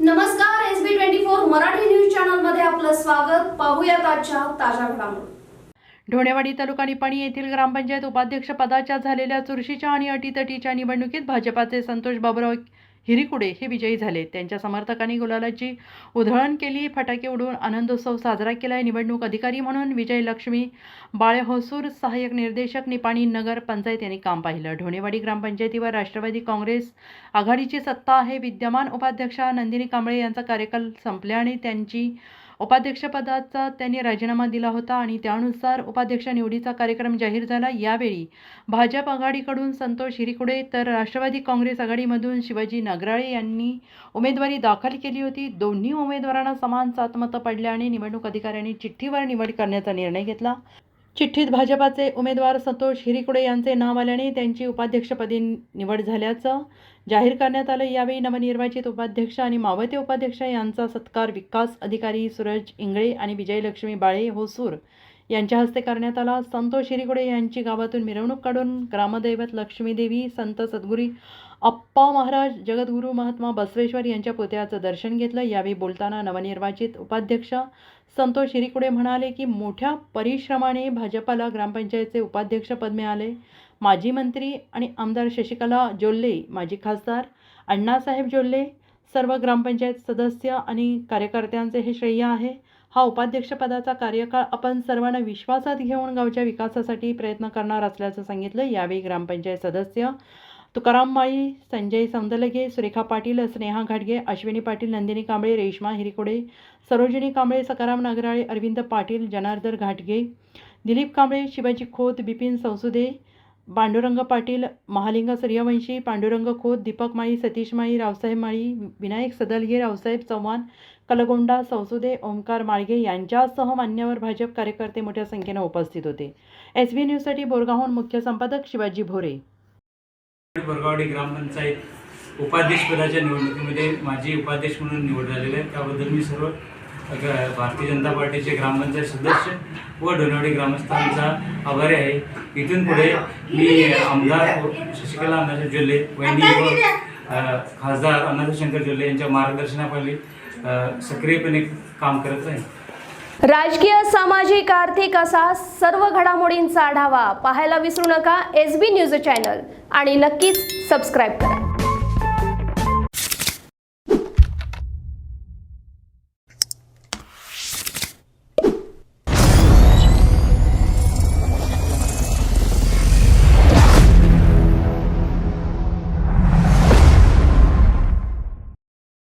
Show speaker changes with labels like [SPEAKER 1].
[SPEAKER 1] नमस्कार S B twenty four Marathi news चॅनलमध्ये आपलं स्वागत. पाहूयात आजच्या ताज्या घडामोडी.
[SPEAKER 2] ढोणेवाडी तालुका निपाणी येथील ग्रामपंचायत उपाध्यक्ष पदाच्या झालेल्या चुरशीच्या आणि अटीतटीच्या निवडणुकीत भाजपाचे संतोष बाबुराव हिरीकुडे हे विजयी झाले. त्यांच्या समर्थकांनी गुलालाची उधळण केली. फटाके उडवून आनंदोत्सव साजरा केलाय. निवडणूक अधिकारी म्हणून विजय लक्ष्मी बाळेहोसूर सहाय्यक निर्देशक निपाणी नगर पंचायत यांनी काम पाहिलं. ढोणेवाडी ग्रामपंचायतीवर राष्ट्रवादी काँग्रेस आघाडीची सत्ता आहे. विद्यमान उपाध्यक्षा नंदिनी कांबळे यांचा कार्यकाल संपल्याने त्यांची उपाध्यक्षपदाचा त्यांनी राजीनामा दिला होता आणि त्यानुसार उपाध्यक्ष निवडीचा कार्यक्रम जाहीर झाला. यावेळी भाजप आघाडीकडून संतोष हिरिकुडे तर राष्ट्रवादी काँग्रेस आघाडीमधून शिवाजी नगराळे यांनी उमेदवारी दाखल केली होती. दोन्ही उमेदवारांना समान सात मतं पडल्याने निवडणूक अधिकाऱ्यांनी चिठ्ठीवर निवड करण्याचा निर्णय घेतला. चिठ्ठीत भाजपाचे उमेदवार संतोष हिरीकुडे यांचे नाव आल्याने त्यांची उपाध्यक्षपदी निवड झाल्याचं जाहीर करण्यात आलं. यावेळी नवनिर्वाचित उपाध्यक्ष आणि मावते उपाध्यक्ष यांचा सत्कार विकास अधिकारी सूरज इंगळे आणि विजयलक्ष्मी बाळे होसूर यांच्या हस्ते करण्यात आला. संतोष हिरीकुडे यांची गावातून मिरवणूक काढून ग्रामदैवत लक्ष्मीदेवी संत सद्गुरी अप्पा महाराज जगद्गुरू महात्मा बसवेश्वर यांच्या पुतळ्याचं दर्शन घेतलं. यावेळी बोलताना नवनिर्वाचित उपाध्यक्ष संतोष हिरीकुडे म्हणाले की मोठ्या परिश्रमाने भाजपाला ग्रामपंचायतचे उपाध्यक्षपद मिळाले. माजी मंत्री आणि आमदार शशिकला जोल्ले माजी खासदार अण्णासाहेब जोल्ले सर्व ग्रामपंचायत सदस्य आणि कार्यकर्त्यांचे हे श्रेय आहे. हा उपाध्यक्षपदाचा कार्यकाळ आपण सर्वांना विश्वासात घेऊन गावच्या विकासासाठी प्रयत्न करणार असल्याचं सांगितलं यावेळी ग्रामपंचायत सदस्य तुकाराम माळी संजय सौंदलगे सुरेखा पाटील स्नेहा घाटगे अश्विनी पाटील नंदिनी कांबळे रेश्मा हिरिकोडे सरोजिनी कांबळे सकाराम नागराळे अरविंद पाटील जनार्दन घाटगे दिलीप कांबळे शिवाजी खोत बिपिन संसुदे पांडुरंग पाटील महालिंग सूर्यवंशी पांडुरंग खोत दीपक माळी सतीश माळी रावसाहेब माळी विनायक सदलगे रावसाहेब चव्हाण कलगोंडा संसुदे ओंकार माळगे यांच्यासह मान्यवर भाजप कार्यकर्ते मोठ्या संख्येनं उपस्थित होते. एस बी न्यूजसाठी बोरगावहून मुख्य संपादक शिवाजी भोरे.
[SPEAKER 3] बोरगावडी ग्रामपंचायत उपाध्यक्षपदाच्या निवडणुकीमध्ये माझी उपाध्यक्ष म्हणून निवड झालेली आहे. त्याबद्दल मी सर्व भारतीय जनता पार्टीचे ग्रामपंचायत सदस्य व डोनवडी ग्रामस्थांचा आभारी आहे. इथून पुढे मी आमदार शशिकला अण्णासाहेब जोल्ले वहिनी व खासदार अण्णासाहेब शंकर जोल्ले यांच्या मार्गदर्शनाखाली सक्रियपणे काम करत आहे.
[SPEAKER 1] राजकीय सामाजिक आर्थिक असा सर्व घडामोडींचा आढावा पाहायला विसरू नका. एस बी न्यूज चॅनल आणि नक्कीच सबस्क्राईब करा.